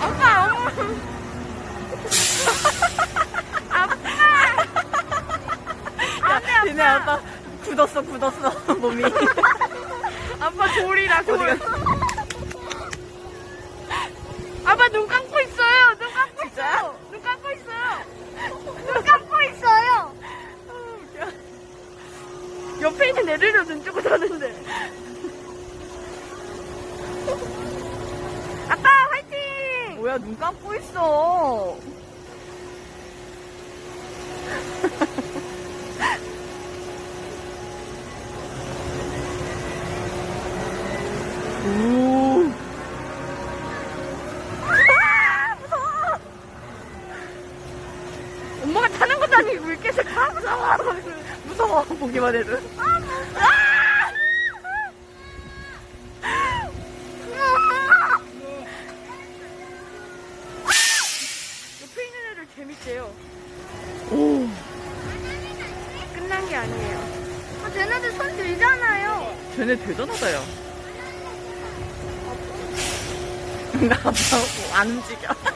아빠, 엄마. 아빠. 야, 얘네 아빠 굳었어, 굳었어, 몸이. 아빠 돌이라, 돌. 어디가- 아빠 눈 감고 있어요. 눈 감고 있어요. 눈 감고 있어요. 눈 감고 있어요. 아, 옆에 있는 애들도 눈 뜨고 자는데. 뭐야, 눈 감고 있어. 오. 아, 무서워. 엄마가 타는 것도 아니고 왜 계속 가 무서워. 무서워, 보기만 해도. 옆 재밌대요. 오. 끝난 게 아니에요. 아, 쟤네들 손 들잖아요. 쟤네 대단하다, 야. 나 아빠하고 안 움직여.